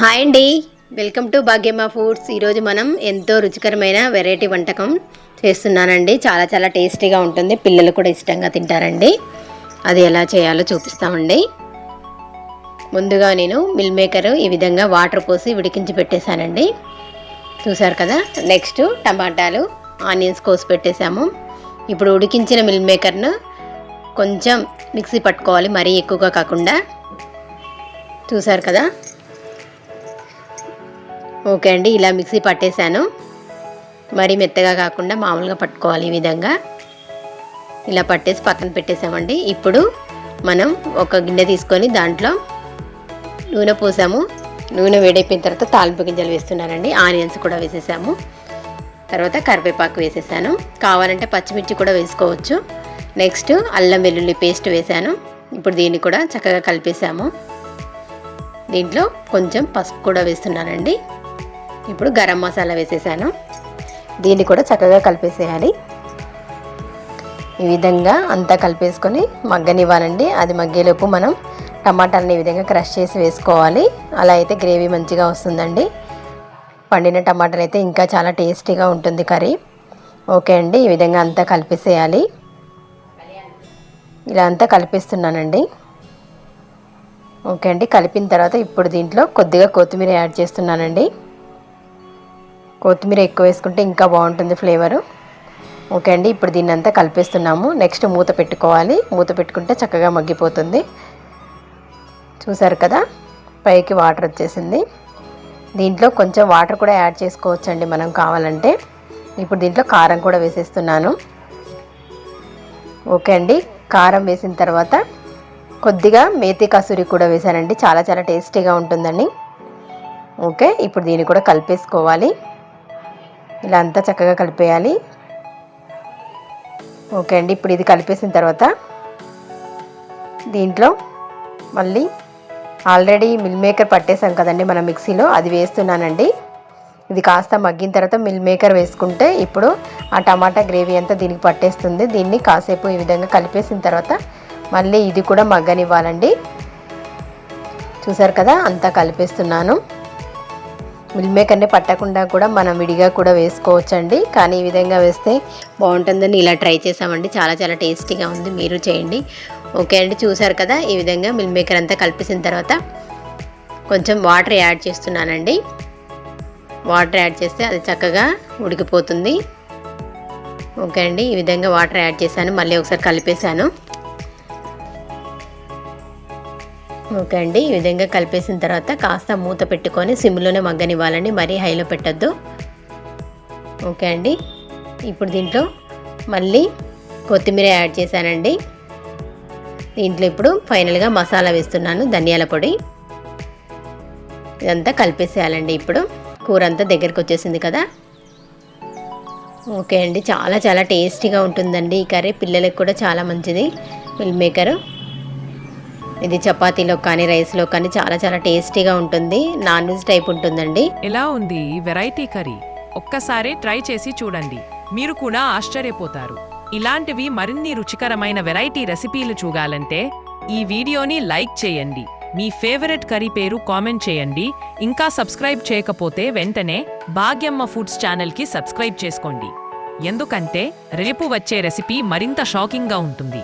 Hi అండి. Welcome to Bhagyamma foods. ఈరోజు మనం ఎంతో రుచికరమైన వెరైటీ వంటకం చేస్తున్నానండి. చాలా చాలా టేస్టీగా ఉంటుంది. పిల్లలు కూడా ఇష్టంగా తింటారండి. అది ఎలా చేయాలో చూపిస్తామండి. ముందుగా నేను మిల్ మేకర్ ఈ విధంగా వాటర్ పోసి ఉడికించి పెట్టేశానండి. చూసారు కదా? నెక్స్ట్ టమాటాలు ఆనియన్స్ కోసి పెట్టేశాము. ఇప్పుడు ఉడికించిన మిల్ మేకర్ను కొంచెం మిక్సీ పట్టుకోవాలి. మరీ ఎక్కువగా కాకుండా. చూసారు కదా? ఓకే అండి ఇలా మిక్సీ పట్టేశాను. మరీ మెత్తగా కాకుండా మామూలుగా పట్టుకోవాలి ఈ విధంగా. ఇలా పట్టేసి పక్కన పెట్టేసామండి ఇప్పుడు మనం ఒక గిన్నె తీసుకొని దాంట్లో నూనె పోసాము. నూనె వేడైపోయిన తర్వాత తాలింపు గింజలు వేస్తున్నానండి. ఆనియన్స్ కూడా వేసేసాము. తర్వాత కరివేపాకు వేసేసాను. కావాలంటే పచ్చిమిర్చి కూడా వేసుకోవచ్చు. నెక్స్ట్ అల్లం వెల్లుల్లి పేస్ట్ వేసాను. ఇప్పుడు దీన్ని కూడా చక్కగా కలిపేసాము దీంట్లో కొంచెం పసుపు కూడా వేస్తున్నానండి. ఇప్పుడు గరం మసాలా వేసేసాను. దీన్ని కూడా చక్కగా కలిపేసేయాలి. ఈ విధంగా అంతా కలిపేసుకొని మగ్గనివ్వాలండి. అది మగ్గేలోపు మనం టమాటాలను ఈ విధంగా క్రష్ చేసి వేసుకోవాలి. అలా అయితే గ్రేవీ మంచిగా వస్తుందండి. పండిన టమాటాలు అయితే ఇంకా చాలా టేస్టీగా ఉంటుంది కర్రీ. ఓకే అండి ఈ విధంగా అంతా కలిపేసేయాలి. ఇలా అంతా కలిపిస్తున్నానండి. ఓకే అండి కలిపిన తర్వాత ఇప్పుడు దీంట్లో కొద్దిగా కొత్తిమీర యాడ్ చేస్తున్నానండి. కొత్తిమీర ఎక్కువ వేసుకుంటే ఇంకా బాగుంటుంది ఫ్లేవరు. ఓకే అండి ఇప్పుడు దీన్ని అంతా కలిపేస్తున్నాము. నెక్స్ట్ మూత పెట్టుకోవాలి. మూత పెట్టుకుంటే చక్కగా మగ్గిపోతుంది. చూసారు కదా పైకి వాటర్ వచ్చేసింది. దీంట్లో కొంచెం వాటర్ కూడా యాడ్ చేసుకోవచ్చండి మనం కావాలంటే. ఇప్పుడు దీంట్లో కారం కూడా వేసేస్తున్నాను. ఓకే అండి కారం వేసిన తర్వాత కొద్దిగా మేతి కసూరి కూడా వేసానండి చాలా చాలా టేస్టీగా ఉంటుందండి. ఓకే ఇప్పుడు దీన్ని కూడా కలిపేసుకోవాలి. ఇలా అంతా చక్కగా కలిపేయాలి. ఓకే అండి ఇప్పుడు ఇది కలిపేసిన తర్వాత దీంట్లో మళ్ళీ ఆల్రెడీ మిల్ మేకర్ పట్టేసాం కదండి మన మిక్సీలో అది వేస్తున్నానండి. ఇది కాస్త మగ్గిన తర్వాత మిల్ మేకర్ వేసుకుంటే ఇప్పుడు ఆ టమాటా గ్రేవీ అంతా దీనికి పట్టేస్తుంది. దీన్ని కాసేపు ఈ విధంగా కలిపేసిన తర్వాత మళ్ళీ ఇది కూడా మగ్గనివ్వాలండి. చూసారు కదా అంతా కలిపేస్తున్నాను. మిల్ మేకర్ని పట్టకుండా కూడా మనం విడిగా కూడా వేసుకోవచ్చండి. కానీ ఈ విధంగా వేస్తే బాగుంటుందని ఇలా ట్రై చేసామండి. చాలా చాలా టేస్టీగా ఉంది. మీరు చేయండి. ఓకే అండి. చూసారు కదా? ఈ విధంగా మిల్ మేకర్ అంతా కలిపేసిన తర్వాత కొంచెం వాటర్ యాడ్ చేస్తున్నానండి. వాటర్ యాడ్ చేస్తే అది చక్కగా ఉడికిపోతుంది. ఓకే అండి. ఈ విధంగా వాటర్ యాడ్ చేశాను. మళ్ళీ ఒకసారి కలిపేశాను. ఓకే అండి. ఈ విధంగా కలిపేసిన తర్వాత కాస్త మూత పెట్టుకొని సిమ్లోనే మగ్గనివ్వాలండి. మరీ హైలో పెట్టద్దు. ఓకే అండి. ఇప్పుడు దీంట్లో మళ్ళీ కొత్తిమీర యాడ్ చేశానండి. దీంట్లో ఇప్పుడు ఫైనల్గా మసాలా వేస్తున్నాను ధనియాల పొడి. ఇదంతా కలిపేసేయాలండి ఇప్పుడు. కూర అంతా దగ్గరికి వచ్చేసింది కదా. ఓకే అండి. చాలా చాలా టేస్టీగా ఉంటుందండి ఈ కర్రీ. పిల్లలకు కూడా చాలా మంచిది. Meal maker. ఇది చపాతీలో కానీ రైస్లో కానీ చాలా చాలా టేస్టీగా ఉంటుంది. నాన్ వెజ్ టైప్ ఉంటుందండి. ఎలా ఉంది ఈ వెరైటీ కర్రీ? ఒక్కసారి ట్రై చేసి చూడండి. మీరు కూడా ఆశ్చర్యపోతారు. ఇలాంటివి మరిన్ని రుచికరమైన వెరైటీ రెసిపీలు చూడాలంటే ఈ వీడియోని లైక్ చేయండి. మీ ఫేవరెట్ కర్రీ పేరు కామెంట్ చేయండి. ఇంకా సబ్స్క్రైబ్ చేయకపోతే వెంటనే భాగ్యమ్మ ఫుడ్స్ ఛానల్కి సబ్స్క్రైబ్ చేసుకోండి. ఎందుకంటే రేపు వచ్చే రెసిపీ మరింత షాకింగ్గా ఉంటుంది.